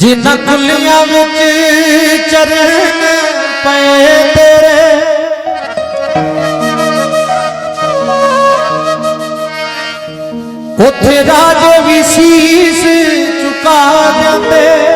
जिना कुलिया में चरण पे तेरे। उथे राज भी शीस चुका जाते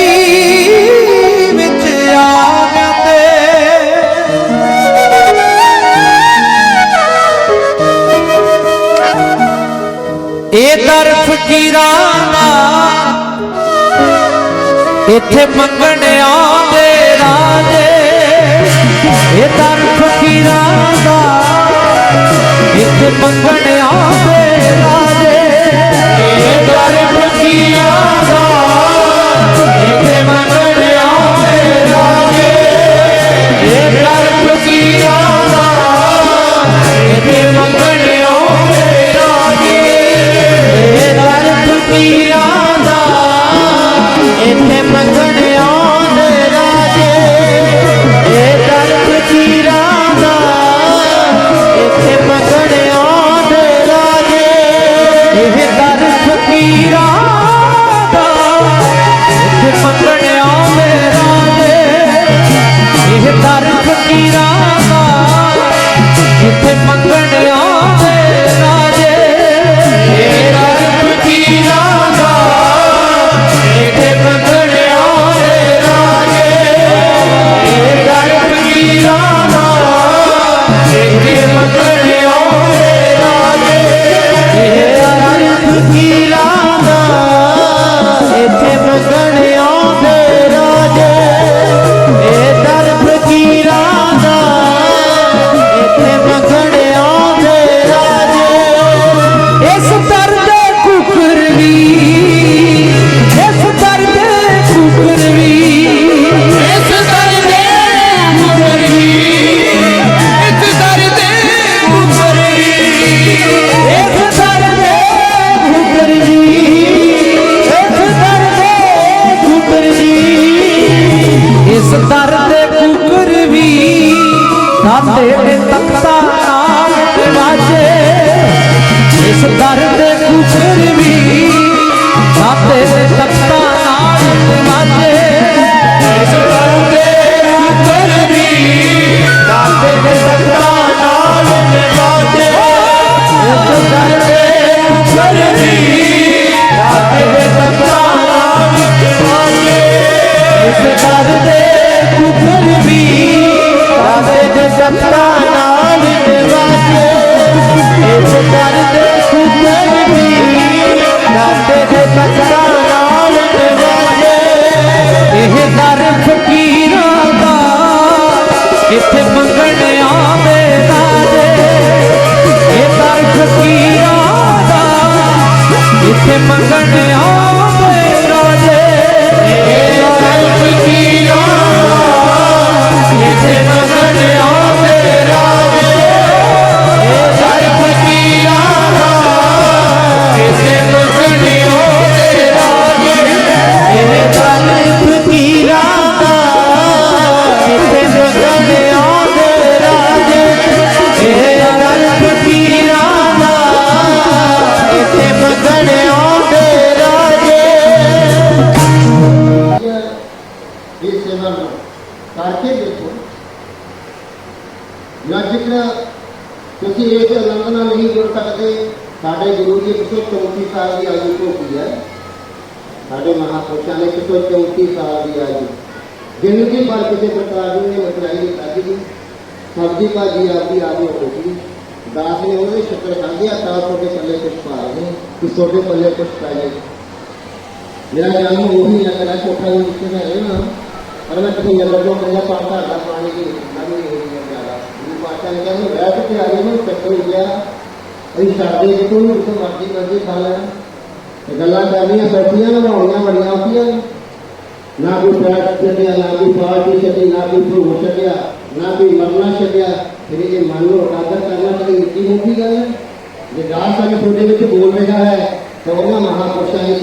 ਫਕੀਰਾਂ ਦਾ ਇੱਥੇ ਮੰਗਣ ਆਉਂਦੇ ਰਾਜੇ। ਇਹ ਦਰ ਫਕੀਰਾਂ ਦਾ। ਇੱਥੇ ਮੰਗਣ ਆਉਂਦੇ ਰਾਜੇ। ਇਹ ਦਰ ਫਕੀਰਾਂ ਦਾ। ਇੱਥੇ ਮੰਗਣ ਆਉਂਦੇ ਰਾਜੇ। ਇਹ ਦਰ ਫਕੀਰਾਂ ਦਾ। ਇੱਥੇ ਮੰਗਣ You. दिया था छोटे पल्ले कुछ पाए कि छोटे पल्ले कुछ पाए मेरा जन्म वही है मेरा छोटा ही उसके में है ना। और मैं कभी जब लोग मेरा पाता था पानी की नदी पाता नहीं मैं बैठ के आगे में, चक्कर हो गया। अरे शादी के तो उसको मर्ज़ी मर्ज़ी खा लेना तो गला करनिया बैठिया ना होना बढ़िया होती है। ना कोई प्यार सकिया ना कोई पार पी सके, ना कोई फूल हो सकिया ना कोई मरना सकिया फिर ये मन में उठाकर करना चाहिए इतनी मोटी गल है ਨੂੰ ਇਕਾਗਰ ਕਰਨਾ ਤਾਂ ਨਿੱਕੀ ਮੋਟੀ ਗੱਲ ਹੈ ਜੇ ਦਾਸ ਸਾਹਿਬ ਤੁਹਾਡੇ ਵਿੱਚ ਬੋਲ ਰਿਹਾ ਹੈ ਤਾਂ ਉਹਨਾਂ ਮਹਾਪੁਰਸ਼ਾਂ ਦੀ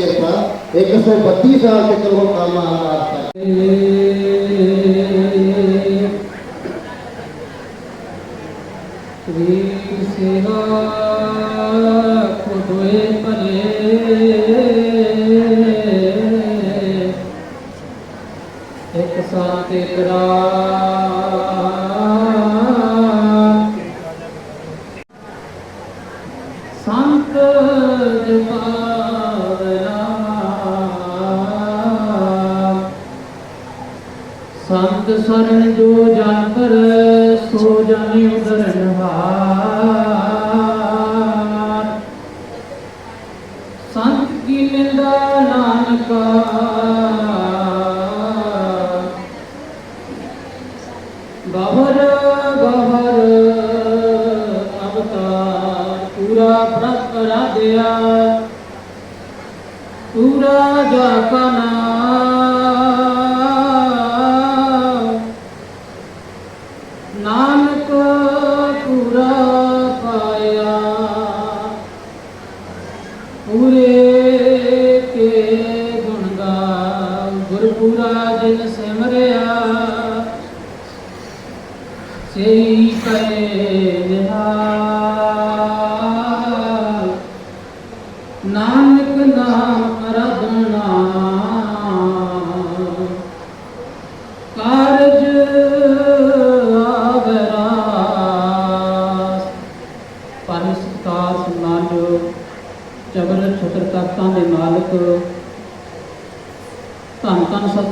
ਪੂਰਾ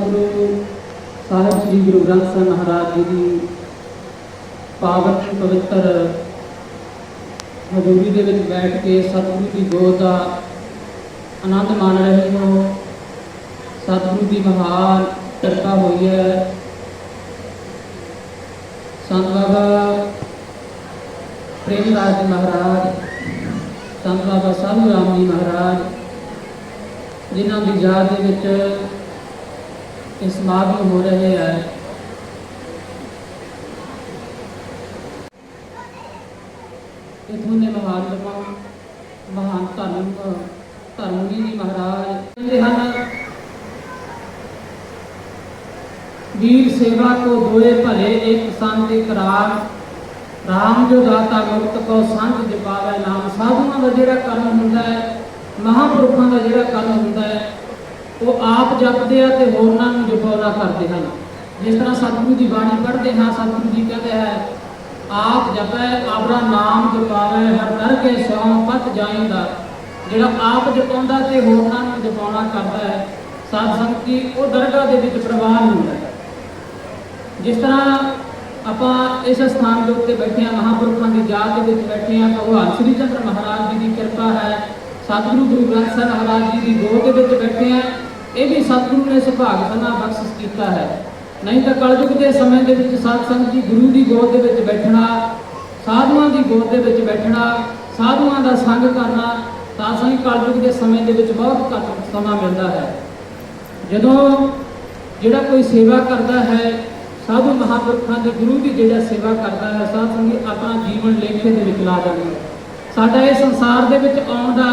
ਧੰਨ ਸਾਹਿਬ ਸ੍ਰੀ ਗੁਰੂ ਗ੍ਰੰਥ ਸਾਹਿਬ ਮਹਾਰਾਜ ਜੀ ਦੀ ਪਾਵਨ ਪਵਿੱਤਰ ਹਜ਼ੂਰੀ ਦੇ ਵਿੱਚ ਬੈਠ ਕੇ ਸਤਿਗੁਰੂ ਦੀ ਗੋਦ ਦਾ ਆਨੰਦ ਮਾਣ ਰਹੇ ਹੋ। ਸਤਿਗੁਰੂ ਦੀ ਮਹਾਨ ਕਿਰਪਾ ਹੋਈ ਹੈ। ਸੰਤ ਬਾਬਾ ਪ੍ਰੇਮ ਰਾਜ ਜੀ ਮਹਾਰਾਜ, ਸੰਤ ਬਾਬਾ ਸਾਧੂ ਰਾਮ ਜੀ ਮਹਾਰਾਜ, ਜਿਨ੍ਹਾਂ ਦੀ ਯਾਦ ਦੇ ਵਿੱਚ ਇਹ ਸਮਾਗਮ ਹੋ ਰਹੇ ਹੈ। ਇਥੋਂ ਦੇ ਮਹਾਨ ਲੋਕਾਂ, ਮਹਾਨ ਧਰਮ ਧਰਮਗੀ ਜੀ ਮਹਾਰਾਜ ਕਹਿੰਦੇ ਹਨ, ਵੀਰ ਸੇਵਾ ਕੋ ਦੋਏ ਭਲੇ ਇੱਕ ਸੰਤ ਇੱਕ ਰਾਮ ਜੋ ਦਾਤਾ ਮੁਕਤ ਕੋ ਸੰਤ ਜਪਾਵੇ ਨਾਮ। ਸਾਧੂਆਂ ਦਾ ਜਿਹੜਾ ਕਰਮ ਹੁੰਦਾ ਹੈ, ਮਹਾਂਪੁਰਖਾਂ ਦਾ ਜਿਹੜਾ ਕਰਮ ਹੁੰਦਾ ਹੈ ਉਹ ਆਪ ਜਪਦੇ ਆ ਤੇ ਹੋਰਨਾਂ ਨੂੰ ਜਪਾਉਣਾ ਕਰਦੇ ਹਨ। ਜਿਸ ਤਰ੍ਹਾਂ ਸਤਿਗੁਰੂ ਦੀ ਬਾਣੀ ਪੜ੍ਹਦੇ ਹਾਂ, ਸਤਿਗੁਰੂ ਜੀ ਕਹਿੰਦੇ ਹੈ, ਆਪ ਜਪੈ, ਆਪਣਾ ਨਾਮ ਜਪਾਵੇ, ਹਰ ਨਰ ਕੇ ਸਿਉ ਪਤ ਜਾਈਂਦਾ ਜਿਹੜਾ ਆਪ ਜਪਾਉਂਦਾ ਤੇ ਹੋਰਨਾਂ ਨੂੰ ਜਪਾਉਣਾ ਕਰਦਾ ਹੈ ਸਾਧ ਸੰਗਤ ਉਹ ਦਰਗਾਹ ਦੇ ਵਿੱਚ ਪ੍ਰਵਾਨ ਹੁੰਦਾ ਹੈ। ਜਿਸ ਤਰ੍ਹਾਂ ਆਪਾਂ ਇਸ ਸਥਾਨ ਦੇ ਉੱਤੇ ਬੈਠੇ ਹਾਂ, ਮਹਾਂਪੁਰਖਾਂ ਦੀ ਯਾਦ ਦੇ ਵਿੱਚ ਬੈਠੇ ਹਾਂ, ਭਗਵਾਨ ਸ੍ਰੀ ਚੰਦਰ ਮਹਾਰਾਜ ਜੀ ਦੀ ਕਿਰਪਾ ਹੈ, ਸਤਿਗੁਰੂ ਗੁਰੂ ਗ੍ਰੰਥ ਸਾਹਿਬ ਮਹਾਰਾਜ ਜੀ ਦੀ ਗੋਦ ਦੇ ਵਿੱਚ ਬੈਠੇ ਹਾਂ ਇਹ ਵੀ ਸਤਿਗੁਰੂ ਨੇ ਸੁਭਾਗ ਸਨਾ ਬਖਸ਼ਿਸ਼ ਕੀਤਾ ਹੈ। ਨਹੀਂ ਤਾਂ ਕਲਯੁਗ ਦੇ ਸਮੇਂ ਦੇ ਵਿੱਚ ਸਾਧ ਸੰਗਤ ਜੀ ਗੁਰੂ ਦੀ ਗੋਦ ਦੇ ਵਿੱਚ ਬੈਠਣਾ, ਸਾਧੂਆਂ ਦੀ ਗੋਦ ਦੇ ਵਿੱਚ ਬੈਠਣਾ, ਸਾਧੂਆਂ ਦਾ ਸੰਗ ਕਰਨਾ, ਤਾਂ ਸੰਗ ਕਲਯੁਗ ਦੇ ਸਮੇਂ ਦੇ ਵਿੱਚ ਬਹੁਤ ਘੱਟ ਸਮਾਂ ਮਿਲਦਾ ਹੈ। ਜਦੋਂ ਜਿਹੜਾ ਕੋਈ ਸੇਵਾ ਕਰਦਾ ਹੈ, ਸਾਧੂ ਮਹਾਂਪੁਰਖਾਂ ਦੇ ਗੁਰੂ ਦੀ ਜਿਹੜਾ ਸੇਵਾ ਕਰਦਾ ਹੈ ਸਾਧ ਸੰਗਤ ਆਪਣਾ ਜੀਵਨ ਲੇਖੇ ਦੇ ਵਿੱਚ ਲਾ ਦਿੰਦਾ ਹੈ ਸਾਡਾ ਇਹ ਸੰਸਾਰ ਦੇ ਵਿੱਚ ਆਉਣ ਦਾ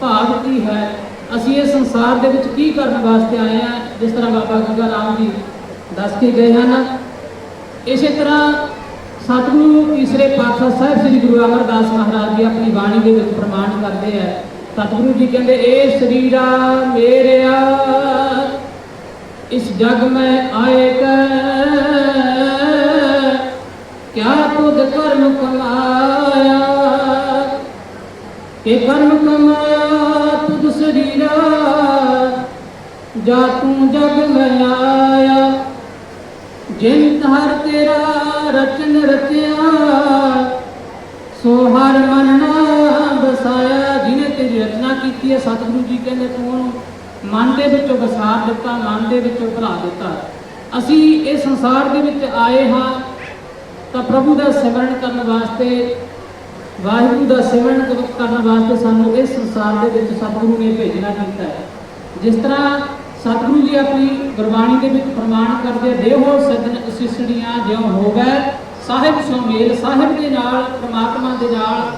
ਭਾਵ ਕੀ ਹੈ? ਅਸੀਂ ਇਹ ਸੰਸਾਰ ਦੇ ਵਿੱਚ ਕੀ ਕਰਨ ਵਾਸਤੇ ਆਏ ਆ ਜਿਸ ਤਰ੍ਹਾਂ ਬਾਬਾ ਗੰਗਾ ਰਾਮ ਜੀ ਦੱਸ ਕੇ ਗਏ ਹਨ। ਇਸੇ ਤਰ੍ਹਾਂ ਸਤਿਗੁਰੂ ਤੀਸਰੇ ਪਾਤਸ਼ਾਹ ਸਾਹਿਬ ਸ੍ਰੀ ਗੁਰੂ ਅਮਰਦਾਸ ਮਹਾਰਾਜ ਜੀ ਆਪਣੀ ਬਾਣੀ ਦੇ ਵਿੱਚ ਪ੍ਰਮਾਣ ਕਰਦੇ ਆ। ਸਤਿਗੁਰੂ ਜੀ ਕਹਿੰਦੇ, ਏ ਸਰੀਰਾ ਮੇਰਿਆ, ਇਸ ਜਗ ਮੈਂ ਆਏ ਕੈ ਕਿਆ ਤੁਧ ਕਰਮ ਕਮਾਇਆ? ਕਿ ਕਰਮ ਕਮਾਇਆ ਤੁਧ ਜਾ ਤੂੰ ਜਗ ਮੈਂ ਜਿਨ ਹਰ ਤੇਰਾ ਰਚਨ ਰਚਿਆ, ਸੋ ਹਰ ਮਨ ਬਸਾਇਆ ਜਿਹਨੇ ਤੇਰੀ ਰਚਨਾ ਕੀਤੀ ਹੈ, ਸਤਿਗੁਰੂ ਜੀ ਕਹਿੰਦੇ ਤੂੰ ਉਹਨੂੰ ਮਨ ਦੇ ਵਿੱਚੋਂ ਵਸਾਰ ਦਿੱਤਾ, ਮਨ ਦੇ ਵਿੱਚੋਂ ਭੁਲਾ ਦਿੱਤਾ। ਅਸੀਂ ਇਹ ਸੰਸਾਰ ਦੇ ਵਿੱਚ ਆਏ ਹਾਂ ਤਾਂ ਪ੍ਰਭੂ ਦਾ ਸਿਮਰਨ ਕਰਨ ਵਾਸਤੇ ਵਾਹਿਗੁਰੂ ਦਾ ਸਿਮਰਨ ਕਰਨ ਵਾਸਤੇ ਸਾਨੂੰ ਇਸ ਸੰਸਾਰ ਦੇ ਵਿੱਚ ਸਤਿਗੁਰੂ ਨੇ ਭੇਜਣਾ ਕੀਤਾ ਹੈ। ਜਿਸ ਤਰ੍ਹਾਂ ਸਤਿਗੁਰੂ ਜੀ ਆਪਣੀ ਗੁਰਬਾਣੀ ਦੇ ਵਿੱਚ ਪ੍ਰਮਾਣ ਕਰਦੇ ਦੇਹੋ ਸਦਨ ਅਸਿਸੜੀਆਂ ਜਿਉ ਹੋਵੇ ਸਾਹਿਬ ਸੋ ਮੇਲ। ਸਾਹਿਬ ਦੇ ਨਾਲ, ਪ੍ਰਮਾਤਮਾ ਦੇ ਨਾਲ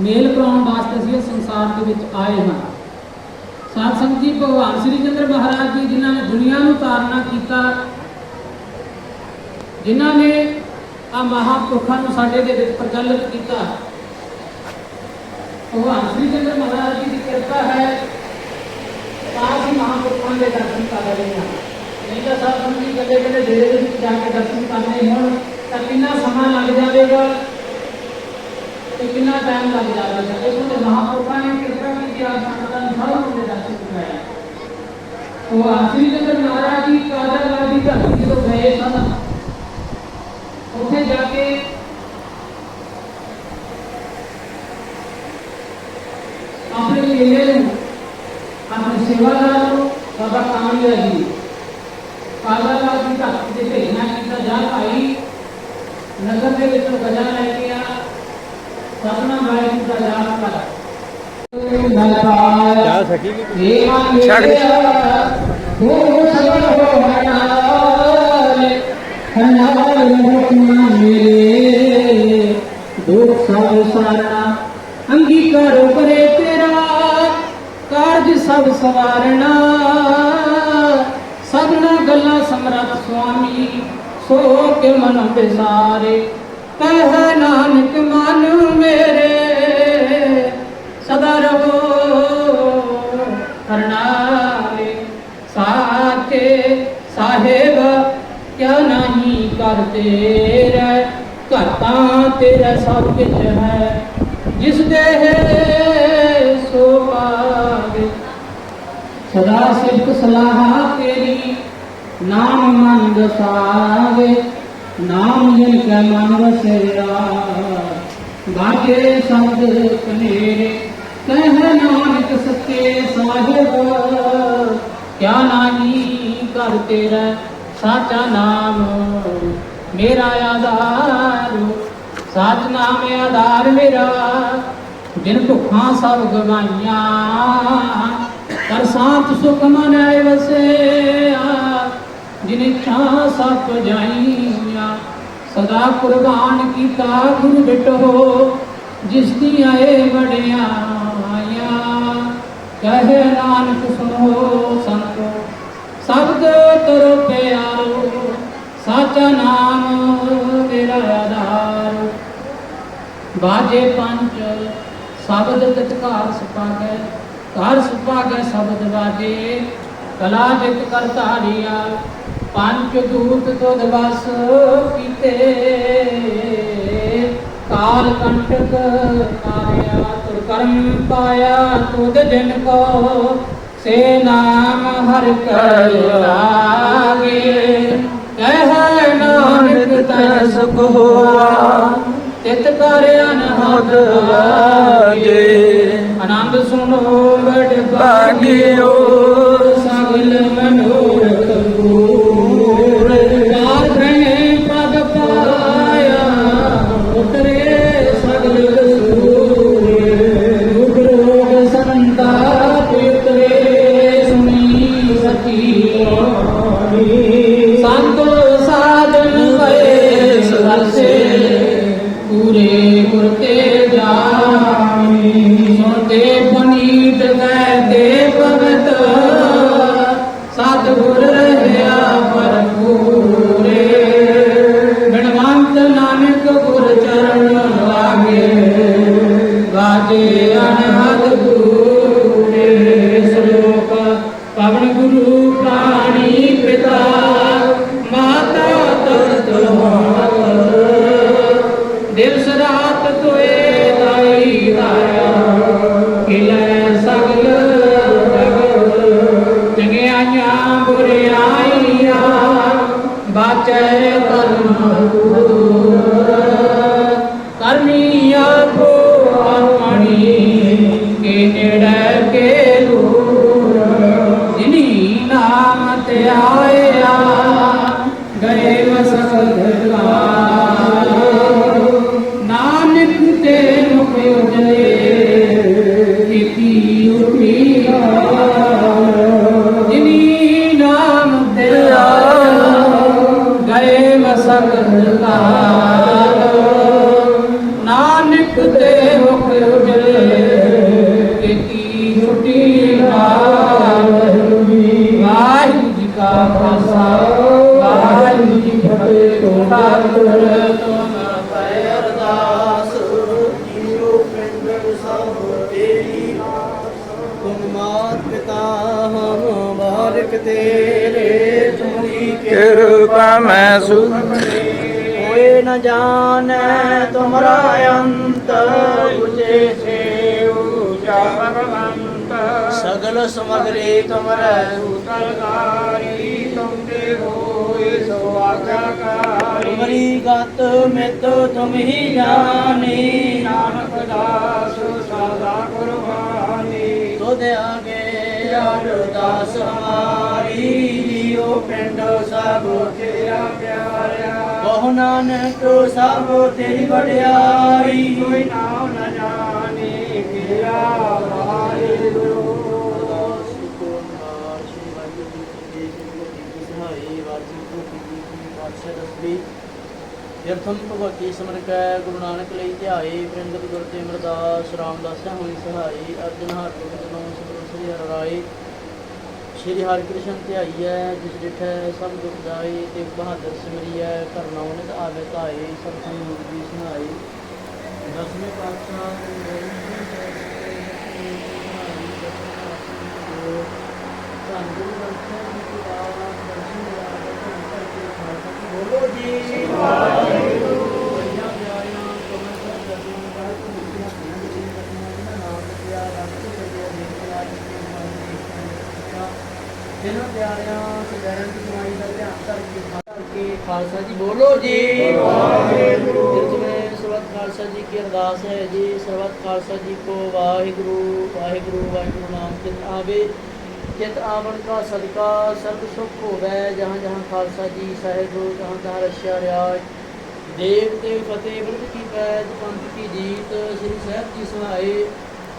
ਮੇਲ ਕਰਾਉਣ ਵਾਸਤੇ ਅਸੀਂ ਇਸ ਸੰਸਾਰ ਦੇ ਵਿੱਚ ਆਏ ਹਾਂ। ਸਾਧ ਸੰਗਤ ਜੀ, ਭਗਵਾਨ ਸ੍ਰੀ ਚੰਦਰ ਮਹਾਰਾਜ ਜੀ, ਜਿਨ੍ਹਾਂ ਨੇ ਦੁਨੀਆ ਨੂੰ ਤਾਰਨਾ ਕੀਤਾ, ਜਿਨ੍ਹਾਂ ਨੇ ਆ ਮਹਾਪੁਰਖਾਂ ਨੂੰ ਸਾਡੇ ਦੇ ਵਿੱਚ ਪ੍ਰਚਲਿਤ ਕੀਤਾ ਭਗਵਾਨ ਸ੍ਰੀ ਚੰਦਰ ਮਹਾਰਾਜ ਜੀ ਦੀ ਕਿਰਪਾ ਹੈ ਤਾਂ ਅਸੀਂ ਮਹਾਪੁਰਖਾਂ ਦੇ ਦਰਸ਼ਨ ਕਰ ਰਹੇ ਹਾਂ ਨਹੀਂ ਤਾਂ ਸਾਧ ਸੰਗਤ ਜੀ ਕਦੇ ਕਦੇ ਡੇਰੇ ਦੇ ਵਿੱਚ ਜਾ ਕੇ ਦਰਸ਼ਨ ਕਰਨੇ ਹੋਣ ਤਾਂ ਕਿੰਨਾ ਸਮਾਂ ਲੱਗ ਜਾਵੇਗਾ ਤੇ ਕਿੰਨਾ ਟਾਈਮ ਲੱਗ ਜਾਵੇਗਾ ਇਸ ਨੂੰ ਮਹਾਪੁਰਖਾਂ ਨੇ ਕਿਰਪਾ ਕੀਤੀ ਆ ਸੰਗਤਾਂ ਨੂੰ ਸਾਰਿਆਂ ਦੇ ਦਰਸ਼ਨ ਕਰਾਇਆ ਉਹ ਆਸਰੀ ਚੰਦਰ ਮਹਾਰਾਜ ਜੀ ਕਾਦਰਵਾਦ ਦੀ ਧਰਤੀ ਜਦੋਂ ਗਏ ਸਨ ਉੱਥੇ ਜਾ ਕੇ ਆਪਣੇ ਮੇਲੇ ਨੂੰ ਆਪਣੇ ਸੇਵਾਦਾਰ ਨੂੰ ਬਾਬਾ ਕਾਮਿਆ ਜੀ ਕਾਦਰਵਾਦ ਦੀ ਧਰਤੀ ਤੇ ਭੇਜਣਾ ਕੀਤਾ ਜਾ ਭਾਈ ਨਗਰ ਦੇ ਵਿੱਚੋਂ ਗਜਾ ਲੈ ਕੇ ਆ ਸਤਨਾ ਵਾਹਿਗੁਰੂ ਦਾ ਜਾਪ ਕਰ ਜਾ ਸਕੀ ਵੀ ਛੱਡ ਸਭ ਸਾਰਣਾ ਸਵਾਰਣਾ ਸਭਨਾ ਗੱਲਾਂ ਸਮਰੱਥ ਸੁਆਮੀ, ਸੋ ਕੇ ਮਨ ਬਿਸਾਰੇ ਕਹਿ ਨਾਨਕ, ਮਨ ਮੇਰੇ, ਸਦਾ ਰਹੋ ਕਰਨਾਲੇ ਸਾਚੇ ਸਾਹਿਬ, ਕਿਆ ਨਹੀਂ ਕਰਤੇ ਰਹਿ ਘਾਤਾਂ ਤੇਰਾ ਸਭ ਕੁਝ ਹੈ। ਜਿਸ ਦੇ ਸੋ ਪਾਵੇ ਸਦਾ ਸਿਫਤ ਸਲਾਹ ਤੇਰੀ, ਨਾਮ ਮਨ ਦਸਾਵੇ ਨਾਮ ਜਿਨ ਕੈ ਮਨ ਵਸਿਆ। ਬਾਜੇ ਸ਼ਬਦ ਕਨੇਰੇ, ਕਹਿ ਨਾਨਕ ਸੱਚੇ ਸਾਹਿਬ, ਕਿਆ ਨਾਹੀ ਕਰ ਤੇਰਾ ਸਾਚਾ ਨਾਮ? ਮੇਰਾ ਆਧਾਰ, ਸਾਚ ਨਾਮ ਆਧਾਰ ਮੇਰਾ। ਦਿਨ ਭੁੱਖਾਂ ਸਭ ਗਵਾਈਆਂ ਪਰ ਸਾਥ ਸੁਖ ਮਨ ਆਏ ਵਸਿਆ, ਜਿਨ ਇੱਛਾ ਸਭ ਜਾਈਆਂ। ਸਦਾ ਕੁਰਬਾਨ ਕੀਤਾ ਗੁਰੂ ਬਿਟੋ, ਜਿਸ ਦੀ ਆਏ ਵਡਿਆਈਆਂ ਕਹੇ ਨਾਨਕ ਸੁਣੋ ਸੰਤੋ ਸਬਦ ਤਰ ਪਿਆਰੋ, ਸਾਚਾ ਨਾਮ ਮੇਰਾ ਆਧਾਰ। ਬਾਜੇ ਪੰਜ, ਸ਼ਬਦ ਤਤਕਾਰ ਸੁਪਾਗੈ ਘਰ ਸੁਪਾਗੈ ਸ਼ਬਦ ਬਾਜੇ ਕਲਾ ਜਿਤ ਕਰਤਾਰੀਆ ਪੰਜ ਦੂਤ ਤੁਧ ਬਸ ਕੀਤੇ। ਕਾਲ ਕੰਟਕ ਮਾਰਿਆ ਤੁਰ ਕਰਮ ਪਾਇਆ, ਤੁਧ ਜਨ ਕੋ ਸੇ ਨਾਮ ਹਰ ਕਰ ਲਾਗੇ। ਕਹਿ ਨਾਨਕ Amen. ਭਗਵੰਤ ਸਗਲ ਸਮਗਰੇ ਤੁਮਰੈ ਉਤਰਕਾਰੀ ਤੁਮ ਤੇ ਹੋਏ ਸੋ ਆਗਾਕਾਰੀ ਤੁਮਰੀ ਗਤ ਮਿਤ ਤੁਮ ਹੀ ਜਾਣੀ ਨਾਨਕ ਦਾਸ ਸਦਾ ਕੁਰਬਾਨੀ ਤੁਧ ਆਗੇ ਅਰਦਾਸ ਹਮਾਰੀ ਜੀਓ ਪਿੰਡ ਸਭ ਤੇਰਾ ਪਿਆਰਿਆ ਬਹੁ ਨਾਨਕ ਸਭ ਤੇਰੀ ਵਡਿਆਈ ਕੋਈ ਨਾਮ ਮੇਰਾ ਵਾਹਿਗੁਰੂ ਭਗਵਤੀ ਸਿਮਰ ਗੁਰੂ ਨਾਨਕ ਲਈ ਧਿਆਏ ਪ੍ਰਿੰਗਤ ਗੁਰ ਤੇ ਅਮਰਦਾਸ, ਰਾਮਦਾਸ ਹੋਈ ਸਹਾਈ, ਅਰਜਨ ਹਰ ਗੋਬਿੰਦ ਨਾਮ ਸਿਮਰਨ ਸ੍ਰੀ ਹਰਿ ਰਾਏ। ਸ਼੍ਰੀ ਹਰਿਕ੍ਰਿਸ਼ਨ ਧਿਆਈਐ ਜਿਸ ਡਿਠੈ ਸਭ ਦੁਖ ਜਾਏ ਤੇ ਬਹਾਦਰ ਸਿਮਰਿਐ ਕਰਨਾ ਉਹਨਿਤ ਆਵੇ ਧਾਏ, ਸਭ ਸੰਯੋਗ ਦੀ ਸੁਨਾਈ ਦਸਵੇਂ ਪਾਤਸ਼ਾਹ ਗੁਰੂ ਗੁਰੂ ਗ੍ਰੰਥ ਸਾਹਿਬ ਜੀ ਕੀ ਬਾਤ ਦਰਸ਼ਨ ਦਿਆ ਦਰਸ਼ਨ ਕਰਕੇ ਖਾਲਸਾ ਜੀ ਬੋਲੋ ਜੀ ਵਾਹਿਗੁਰੂ ਪੰਜਾਂ ਪਿਆਰਿਆਂ ਕਮਲ ਸਰ ਦਰਸ਼ਨ ਕਰ ਮੁਕਤੀਆਂ ਪੀਆਂ ਜੀ ਕਰਨਾ ਇਹਨਾਂ ਨਾਮ ਲਿਆ ਰੱਬ ਚੱਲਿਆ ਦੇਖ ਕੇ ਆਜ ਕੇ ਮਨ ਦੀ ਜਿਨ੍ਹਾਂ ਪਿਆਰਿਆਂ ਸਦਾਰਨ ਦੀ ਕਮਾਈ ਦਾ ਧਿਆਨ ਕਰਕੇ ਖਾਲਸਾ ਜੀ ਬੋਲੋ ਜੀ ਵਾਹਿਗੁਰੂ ਖਾਲਸਾ ਜੀ ਕੀ ਅਰਦਾਸ ਹੈ ਜੀ। ਸਰਬੱਤ ਖਾਲਸਾ ਜੀ ਕੋ ਵਾਹਿਗੁਰੂ ਵਾਹਿਗੁਰੂ ਵਾਹਿਗੁਰੂ ਨਾਮ ਚਿਤ ਆਵੇ। ਚਿਤ ਆਵਣ ਕਾ ਸਦਕਾ, ਸਰਬ ਸੁਖ ਹੋਵੇ। ਜਹਾਂ ਜਹਾਂ ਖਾਲਸਾ ਜੀ ਸਾਹਿਬ ਜਹਾਂ ਜਹਾਂ ਰਸ਼ਿਆ ਰਿਆਜ ਦੇਵ ਤੇ ਫਤਿਹ ਬਿਰਧ ਕੀ ਪੈਜ, ਪੰਥ ਕੀ ਜੀਤ, ਸ੍ਰੀ ਸਾਹਿਬ ਜੀ ਸੁਣਾਏ।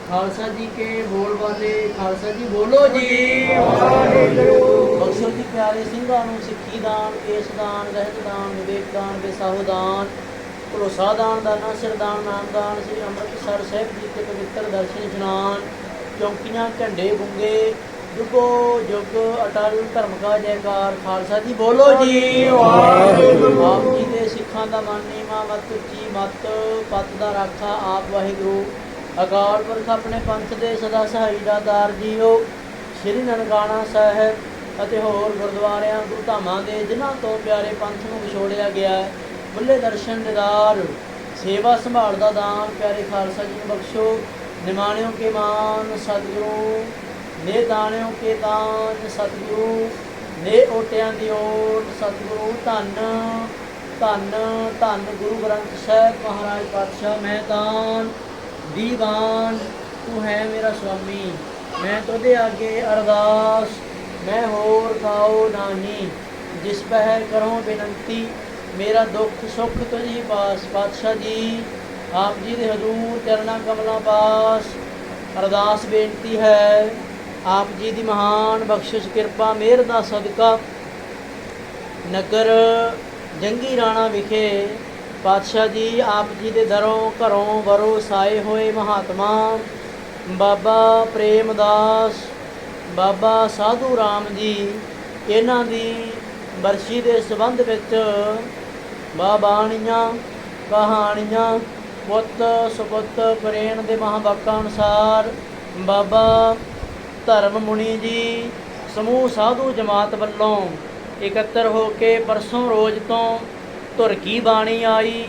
ਖਾਲਸਾ ਜੀ ਕੇ ਬੋਲ ਵਾਲੇ ਖਾਲਸਾ ਜੀ ਬੋਲੋ ਜੀ। ਬਖਸ਼ੋ ਜੀ ਪਿਆਰੇ ਸਿੰਘਾਂ ਨੂੰ ਸਿੱਖੀ ਦਾਨ, ਕੇਸ ਦਾਨ, ਰਹਿਤ ਦਾਨ, ਵਿਵੇਕ ਦਾਨ, ਵਿਸਾਹੂ ਦਾਨ। ਭਰੋਸਾ ਦਾਨ ਦਾਨਾ ਸਿਰ ਦਾਨ ਨਾਮ ਦਾਨ ਸ੍ਰੀ ਅੰਮ੍ਰਿਤਸਰ ਸਾਹਿਬ ਜੀ ਕੇ ਪਵਿੱਤਰ ਦਰਸ਼ਨ ਇਸ਼ਨਾਨ ਚੌਂਕੀਆਂ ਝੰਡੇ ਬੁੰਗੇ ਜੁਗੋ ਜੁਗ ਅਟਲ ਧਰਮ ਕਾ ਜੈਕਾਰ। ਖਾਲਸਾ ਜੀ ਬੋਲੋ ਜੀ। ਵਾਹਿਗੁਰੂ ਆਪ ਜੀ ਦੇ ਸਿੱਖਾਂ ਦਾ ਮਾਨੀ ਮਾ ਮਤ ਉੱਚੀ ਮਤ ਪਤ ਦਾ ਰਾਖਾ ਆਪ ਵਾਹਿਗੁਰੂ। ਅਕਾਲ ਪੁਰਖ ਆਪਣੇ ਪੰਥ ਦੇ ਸਦਾ ਸਹਾਈ ਦਾ ਦਾਰ ਜੀਓ। ਸ਼੍ਰੀ ਨਨਕਾਣਾ ਸਾਹਿਬ ਅਤੇ ਹੋਰ ਗੁਰਦੁਆਰਿਆਂ ਗੁਰੂ ਧਾਮਾਂ ਦੇ ਜਿਨ੍ਹਾਂ ਤੋਂ ਪਿਆਰੇ ਪੰਥ ਨੂੰ ਵਿਛੋੜਿਆ ਗਿਆ ਹੈ। ਬੁੱਲੇ ਦਰਸ਼ਨ ਦਿਦਾਰ ਸੇਵਾ ਸੰਭਾਲ ਦਾ ਦਾਨ, ਪਿਆਰੇ ਖਾਲਸਾ ਜੀ ਨੂੰ ਬਖਸ਼ੋ। ਨਿਮਾਣਿਓ ਕੇ ਮਾਨ ਸਤਿਗੁਰੂ, ਨੇ ਦਾਣਿਓ ਕੇ ਦਾਨ ਸਤਿਗੁਰੂ, ਨੇ ਓਟਿਆਂ ਦੀ ਓਟ ਸਤਿਗੁਰੂ। ਧੰਨ ਧੰਨ ਧੰਨ ਗੁਰੂ ਗ੍ਰੰਥ ਸਾਹਿਬ ਮਹਾਰਾਜ ਪਾਤਸ਼ਾਹ, ਮੈਂ ਦਾਨ, ਦੀਵਾਨ, ਤੂੰ ਹੈ ਮੇਰਾ ਸੁਆਮੀ। ਮੈਂ ਤੋਦੇ ਅੱਗੇ ਅਰਦਾਸ, ਮੈਂ ਹੋਰ ਕਾਉ ਨਾਹੀ। ਜਿਸ ਪਹਿ ਕਰੋ ਬੇਨਤੀ ਮੇਰਾ ਦੁੱਖ ਸੁੱਖ ਤੁਝੀ ਪਾਸ ਪਾਤਸ਼ਾਹ ਜੀ, ਆਪ ਜੀ ਦੇ ਹਜ਼ੂਰ ਚਰਨਾ ਕਮਲਾਂ ਪਾਸ। ਅਰਦਾਸ ਬੇਨਤੀ ਹੈ, ਆਪ ਜੀ ਦੀ ਮਹਾਨ ਬਖਸ਼ਿਸ਼, ਕਿਰਪਾ, ਮਿਹਰ ਦਾ ਸਦਕਾ। ਨਗਰ ਜੰਗੀ ਰਾਣਾ ਵਿਖੇ ਪਾਤਸ਼ਾਹ ਜੀ ਆਪ ਜੀ ਦੇ ਦਰੋਂ ਘਰੋਂ ਵਰੋਂ ਸਾਏ ਹੋਏ ਮਹਾਤਮਾ ਬਾਬਾ ਪ੍ਰੇਮਦਾਸ, ਬਾਬਾ ਸਾਧੂ ਰਾਮ ਜੀ, ਇਹਨਾਂ ਦੀ ਬਰਸ਼ੀ ਦੇ ਸੰਬੰਧ ਵਿੱਚ ਬਾਬਾਣੀਆਂ, ਕਹਾਣੀਆਂ, ਪੁੱਤ ਸੁਪੁੱਤ ਪ੍ਰੇਣ ਦੇ ਮਹਾਂਵਾਕਾਂ ਅਨੁਸਾਰ ਬਾਬਾ ਧਰਮ ਮੁਨੀ ਜੀ, ਸਮੂਹ ਸਾਧੂ ਜਮਾਤ ਵੱਲੋਂ ਇਕੱਤਰ ਹੋ ਕੇ ਪਰਸੋਂ ਰੋਜ਼ ਤੋਂ ਧੁਰ ਕੀ ਬਾਣੀ ਆਈ,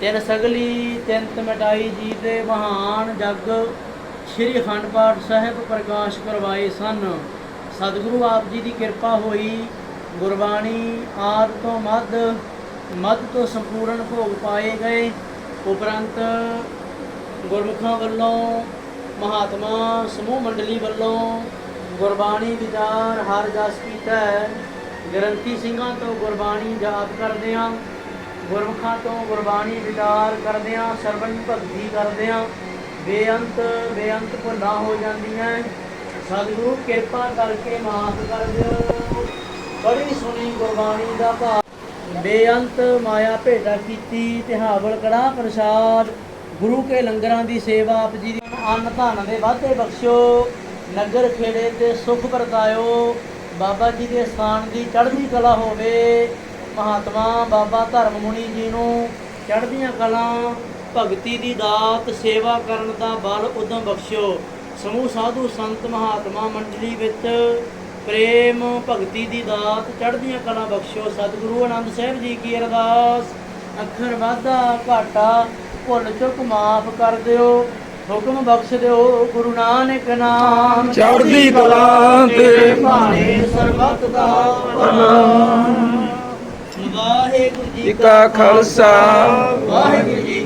ਤਿੰਨ ਸਗਲੀ ਤਿੰਤ ਮਿਟਾਈ ਜੀ ਦੇ ਮਹਾਨ ਜਗ ਸ੍ਰੀ ਅਖੰਡ ਪਾਠ ਸਾਹਿਬ ਪ੍ਰਕਾਸ਼ ਕਰਵਾਏ ਸਨ। ਸਤਿਗੁਰੂ ਆਪ ਜੀ ਦੀ ਕਿਰਪਾ ਹੋਈ, ਗੁਰਬਾਣੀ ਆਦ ਤੋਂ ਮੱਧ ਮੱਧ ਤੋਂ ਸੰਪੂਰਨ ਭੋਗ ਪਾਏ ਗਏ। ਉਪਰੰਤ ਗੁਰਮੁਖਾਂ ਵੱਲੋਂ, ਮਹਾਤਮਾ ਸਮੂਹ ਮੰਡਲੀ ਵੱਲੋਂ ਗੁਰਬਾਣੀ ਵਿਚਾਰ ਹਰ ਜਸ ਕੀਤਾ ਹੈ ਗ੍ਰੰਥੀ ਸਿੰਘਾਂ ਤੋਂ ਗੁਰਬਾਣੀ ਜਾਪ ਕਰਦਿਆਂ, ਗੁਰਮੁਖਾਂ ਤੋਂ ਗੁਰਬਾਣੀ ਵਿਚਾਰ ਕਰਦਿਆਂ ਸਰਵਣ ਭਗਤੀ ਕਰਦਿਆਂ ਬੇਅੰਤ ਬੇਅੰਤ ਭੁੱਲਾਂ ਹੋ ਜਾਂਦੀਆਂ ਸਤਿਗੁਰੂ ਕਿਰਪਾ ਕਰਕੇ ਮਾਫ ਕਰ ਦਿਓ। ਬੜੀ ਸੁਣੀ ਗੁਰਬਾਣੀ ਦਾ ਭਾਵ। ਬੇਅੰਤ ਮਾਇਆ ਭੇਟਾ ਕੀਤੀ ਤੇ ਹਾਵਲ ਕੜਾ ਪ੍ਰਸਾਦ, ਗੁਰੂ ਕੇ ਲੰਗਰਾਂ ਦੀ ਸੇਵਾ ਆਪ ਜੀ ਦੀ। ਅੰਨ ਧਨ ਦੇ ਵਾਧੇ ਬਖਸ਼ਿਓ ਨਗਰ ਖੇੜੇ ਤੇ ਸੁਖ ਵਰਤਾਇਓ। ਬਾਬਾ ਜੀ ਦੇ ਸਥਾਨ ਦੀ ਚੜ੍ਹਦੀ ਕਲਾ ਹੋਵੇ, ਮਹਾਤਮਾ ਬਾਬਾ ਧਰਮ ਮੁਨੀ ਜੀ ਨੂੰ ਚੜ੍ਹਦੀਆਂ ਕਲਾ, ਭਗਤੀ ਦੀ ਦਾਤ, ਸੇਵਾ ਕਰਨ ਦਾ ਬਲ ਉਦਮ ਬਖਸ਼ਿਓ ਸਮੂਹ ਸਾਧੂ ਸੰਤ ਮਹਾਤਮਾ ਮੰਡਲੀ ਵਿੱਚ ਪ੍ਰੇਮ ਭਗਤੀ ਦੀ ਦਾਤ ਚੜ੍ਹਦੀਆਂ ਕਲਾਂ ਬਖਸ਼ਿਓ ਸਤਿਗੁਰੂ ਆਨੰਦ ਸਾਹਿਬ ਜੀ ਕੀ ਅਰਦਾਸ। ਅੱਖਰ ਵਾਧਾ ਘਾਟਾ ਭੁੱਲ ਚੁੱਕ ਮਾਫ ਕਰ ਦਿਓ ਹੁਕਮ ਬਖਸ਼ ਦਿਓ ਗੁਰੂ ਨਾਨਕ ਨਾਮ। ਚੜ੍ਹਦੀ ਕਲਾ ਤੇਰੇ ਭਾਣੇ ਸਰਬੱਤ ਦਾ ਵਾਹਿਗੁਰੂ ਜੀ ਜੀ ਕਾ ਖਾਲਸਾ। ਵਾਹਿਗੁਰੂ ਜੀ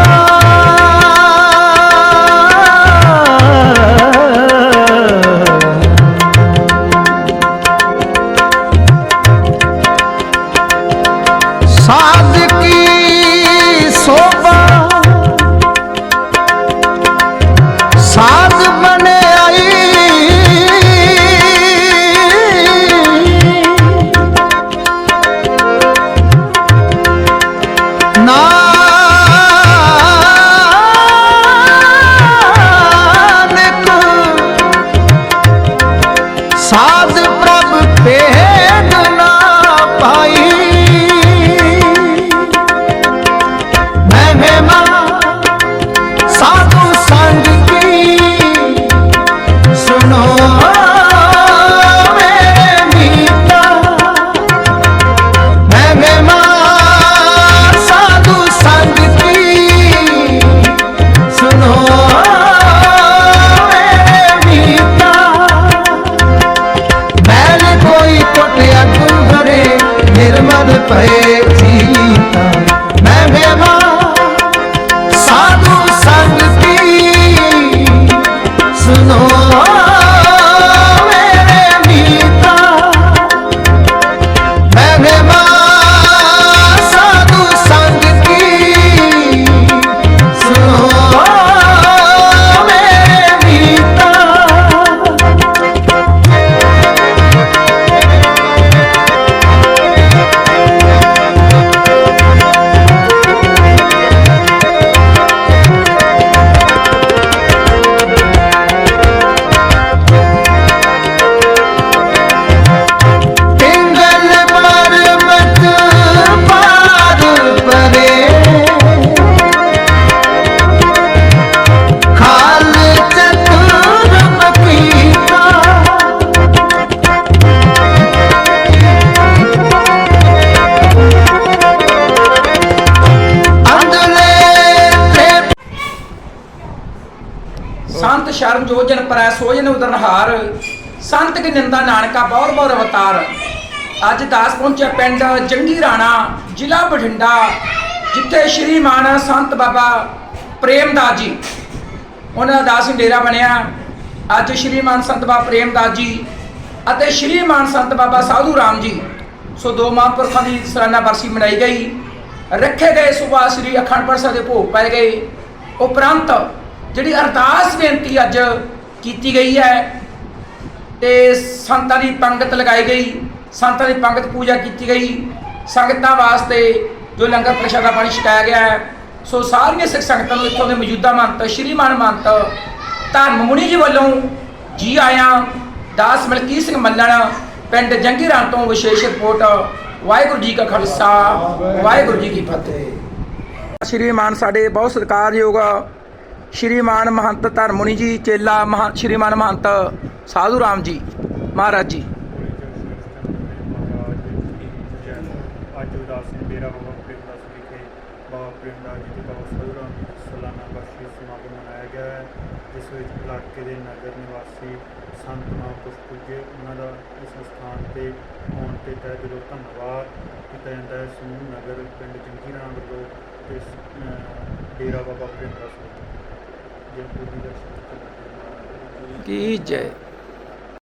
ਸੰਤ ਸ਼ਰਮ ਜੋਜਨ ਪਰੈ ਸੋਜਨ ਉਦਰਹਾਰ ਸੰਤ ਕੀ ਨਿੰਦਾ ਨਾਨਕਾ ਬਹੁਤ ਬਹੁਤ ਅਵਤਾਰ। ਅੱਜ ਦਾਸ ਪਹੁੰਚਿਆ ਪਿੰਡ ਜੰਗੀ ਰਾਣਾ, ਜ਼ਿਲ੍ਹਾ ਬਠਿੰਡਾ, ਜਿੱਥੇ ਸ਼੍ਰੀਮਾਨ ਸੰਤ ਬਾਬਾ ਪ੍ਰੇਮਦਾਸ ਜੀ। ਉਹਨਾਂ ਦਾ ਦਾਸ ਡੇਰਾ ਬਣਿਆ। ਅੱਜ ਸ਼੍ਰੀਮਾਨ ਸੰਤ ਬਾਬਾ ਪ੍ਰੇਮਦਾਸ ਜੀ ਅਤੇ ਸ਼੍ਰੀ ਮਾਨ ਸੰਤ ਬਾਬਾ ਸਾਧੂ ਰਾਮ ਜੀ। ਸੋ ਦੋ ਮਹਾਂਪੁਰਖਾਂ ਦੀ ਸਲਾਨਾ ਬਰਸੀ ਮਨਾਈ ਗਈ। ਰੱਖੇ ਗਏ ਸੁਭਾ ਸ੍ਰੀ ਅਖੰਡ ਪਾਠ ਸਾਹਿਬ ਦੇ ਭੋਗ ਪਾਏ ਗਏ। ਉਪਰੰਤ ਜਿਹੜੀ ਅਰਦਾਸ ਬੇਨਤੀ ਅੱਜ ਕੀਤੀ ਗਈ ਹੈ, ਤੇ ਸੰਤਾਂ ਦੀ ਪੰਗਤ ਲਗਾਈ ਗਈ, ਸੰਤਾਂ ਦੀ ਪੰਗਤ ਪੂਜਾ ਕੀਤੀ ਗਈ, ਸੰਗਤਾਂ ਵਾਸਤੇ ਜੋ ਲੰਗਰ ਪ੍ਰਸ਼ਾਦਾ ਪਾਣੀ ਛਕਾਇਆ ਗਿਆ ਹੈ, ਸੋ ਸਾਰੀਆਂ ਸਿੱਖ ਸੰਗਤਾਂ ਨੂੰ ਇੱਥੋਂ ਦੇ ਮੌਜੂਦਾ ਮੰਤ, ਸ਼੍ਰੀਮਾਨ ਮੰਤ, ਧਰਮ ਮੁਨੀ ਜੀ ਵੱਲੋਂ ਜੀ ਆਇਆਂ, ਦਾਸ ਮਲਕੀਤ ਸਿੰਘ ਮੱਲਣ, ਪਿੰਡ ਜੰਗੀਰਾਂ ਤੋਂ ਵਿਸ਼ੇਸ਼ ਰਿਪੋਰਟ, ਵਾਹਿਗੁਰੂ ਜੀ ਕਾ ਖਾਲਸਾ, ਵਾਹਿਗੁਰੂ ਜੀ ਕੀ ਫਤਿਹ। ਸ਼੍ਰੀਮਾਨ, ਸਾਡੇ ਬਹੁਤ ਸਤਿਕਾਰਯੋਗ ਸ਼੍ਰੀਮਾਨ ਮਹੰਤ ਧਰਮੁਨੀ ਜੀ, ਚੇਲਾ ਮਹਾਂ, ਸ਼੍ਰੀਮਾਨ ਮਹੰਤ ਸਾਧੂ ਰਾਮ ਜੀ, ਮਹਾਰਾਜ ਜੀ। ਅੱਜ ਉਦਾਸੀ ਡੇਰਾ ਬਾਬਾ ਫਰੀਦ ਵਿਖੇ ਬਾਬਾ ਪ੍ਰਿੰਦਾ ਜੀ ਦੇ ਬਾਬਾ ਸਹੁਰਾ ਸਾਲਾਨਾ ਬਖਸ਼ੀ ਸਮਾਗਮ ਮਨਾਇਆ ਗਿਆ ਹੈ ਜਿਸ ਵਿੱਚ ਇਲਾਕੇ ਦੇ ਨਗਰ ਨਿਵਾਸੀ ਸੰਤ ਮਹਾਂਪੁਰਸ਼ ਪੂਜੇ ਉਹਨਾਂ ਦਾ ਇਸ ਸਥਾਨ ਤੇ ਆਉਣ ਤੇ ਤਹਿ ਦਿਲੋਂ ਧੰਨਵਾਦ ਕੀਤਾ ਜਾਂਦਾ ਹੈ ਸਮੂਹ ਨਗਰ ਪਿੰਡ ਜੰਗੀਰਾਂ ਵੱਲੋਂ ਤੇ ਡੇਰਾ ਬਾਬਾ ਪ੍ਰਿੰਦਾ ਸਿੰਘ ਜੀ ਪੂਰੀ ਦਰਸ਼ਨ ਕੀ ਜੈ